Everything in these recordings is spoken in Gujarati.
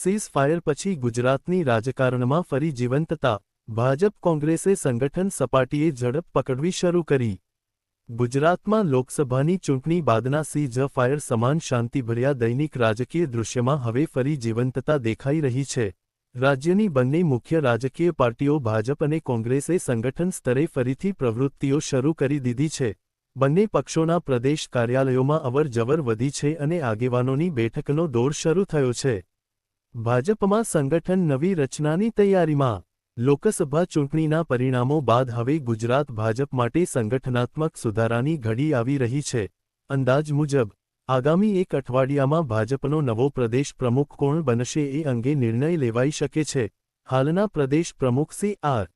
સીઝ ફાયર પછી ગુજરાતની રાજકારણમાં ફરી જીવંતતા, ભાજપ કોંગ્રેસે સંગઠન સપાટીએ ઝડપ પકડવી શરૂ કરી. ગુજરાતમાં લોકસભાની ચૂંટણી બાદના સીઝ ફાયર સમાન શાંતિભર્યા દૈનિક રાજકીય દૃશ્યમાં હવે ફરી જીવંતતા દેખાઈ રહી છે. રાજ્યની બંને મુખ્ય રાજકીય પાર્ટીઓ ભાજપ અને કોંગ્રેસે સંગઠન સ્તરે ફરીથી પ્રવૃત્તિઓ શરૂ કરી દીધી છે. બંને પક્ષોના પ્રદેશ કાર્યાલયોમાં અવરજવર વધી છે અને આગેવાનોની બેઠકનો દોર શરૂ થયો છે. ભાજપમાં સંગઠન નવી રચનાની તૈયારીમાં. લોકસભા ચૂંટણીના પરિણામો બાદ હવે ગુજરાત ભાજપ માટે સંગઠનાત્મક સુધારાની ઘડી આવી રહી છે. અંદાજ મુજબ, આગામી એક અઠવાડિયામાં ભાજપનો નવો પ્રદેશ પ્રમુખ કોણ બનશે એ અંગે નિર્ણય લેવાઈ શકે છે. હાલના પ્રદેશ પ્રમુખ સી આર.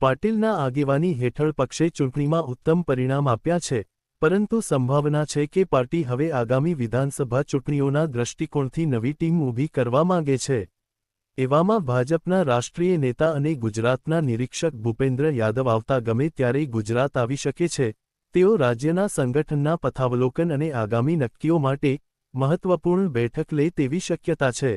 પાટીલના આગેવાની હેઠળ પક્ષે ચૂંટણીમાં ઉત્તમ પરિણામ આપ્યા છે. પરંતુ સંભાવના છે કે પાર્ટી હવે આગામી વિધાનસભા ચૂંટણીઓના દ્રષ્ટિકોણથી નવી ટીમ ઊભી કરવા માંગે છે. એવામાં ભાજપના રાષ્ટ્રીય નેતા અને ગુજરાતના નિરીક્ષક ભૂપેન્દ્ર યાદવ આવતા ગમે ત્યારે ગુજરાત આવી શકે છે. તેઓ રાજ્યના સંગઠનના પથાવલોકન અને આગામી નક્કીઓ માટે મહત્વપૂર્ણ બેઠક લે તેવી શક્યતા છે.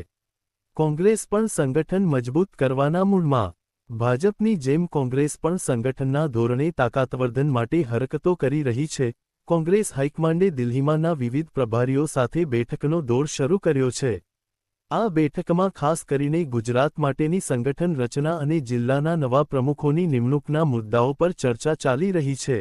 કોંગ્રેસ પણ સંગઠન મજબૂત કરવાના મૂળમાં. ભાજપની જેમ કોંગ્રેસ પણ સંગઠનના ધોરણે તાકાતવર્ધન માટે હરકતો કરી રહી છે. કોંગ્રેસ હાઈકમાન્ડે દિલ્હીમાંના વિવિધ પ્રભારીઓ સાથે બેઠકનો દોર શરૂ કર્યો છે. આ બેઠકમાં ખાસ કરીને ગુજરાત માટેની સંગઠન રચના અને જિલ્લાના નવા પ્રમુખોની નિમણૂકના મુદ્દાઓ પર ચર્ચા ચાલી રહી છે.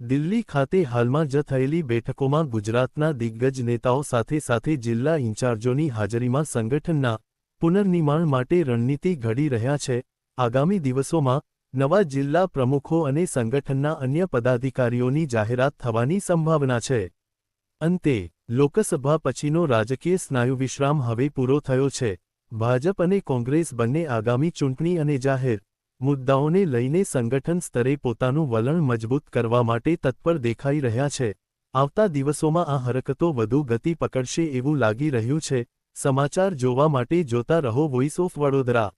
દિલ્હી ખાતે હાલમાં જ થયેલી બેઠકોમાં ગુજરાતના દિગ્ગજ નેતાઓ સાથે સાથે જિલ્લા ઇન્ચાર્જોની હાજરીમાં સંગઠનના પુનર્નિર્માણ માટે રણનીતિ ઘડી રહ્યા છે. આગામી દિવસોમાં નવા જિલ્લા પ્રમુખો અને સંગઠનના અન્ય પદાધિકારીઓની જાહેરાત થવાની સંભાવના છે. અંતે, લોકસભા પછીનો રાજકીય સ્નાયુ વિશ્રામ હવે પૂરો થયો છે. ભાજપ અને કોંગ્રેસ બંને આગામી ચૂંટણી અને જાહેર મુદ્દાઓને લઈને સંગઠન સ્તરે પોતાનું વલણ મજબૂત કરવા માટે તત્પર દેખાઈ રહ્યા છે. આવતા દિવસોમાં આ હરકતો વધુ ગતિ પકડશે એવું લાગી રહ્યું છે. સમાચાર જોવા માટે જોતા રહો વોઇસ ઓફ વડોદરા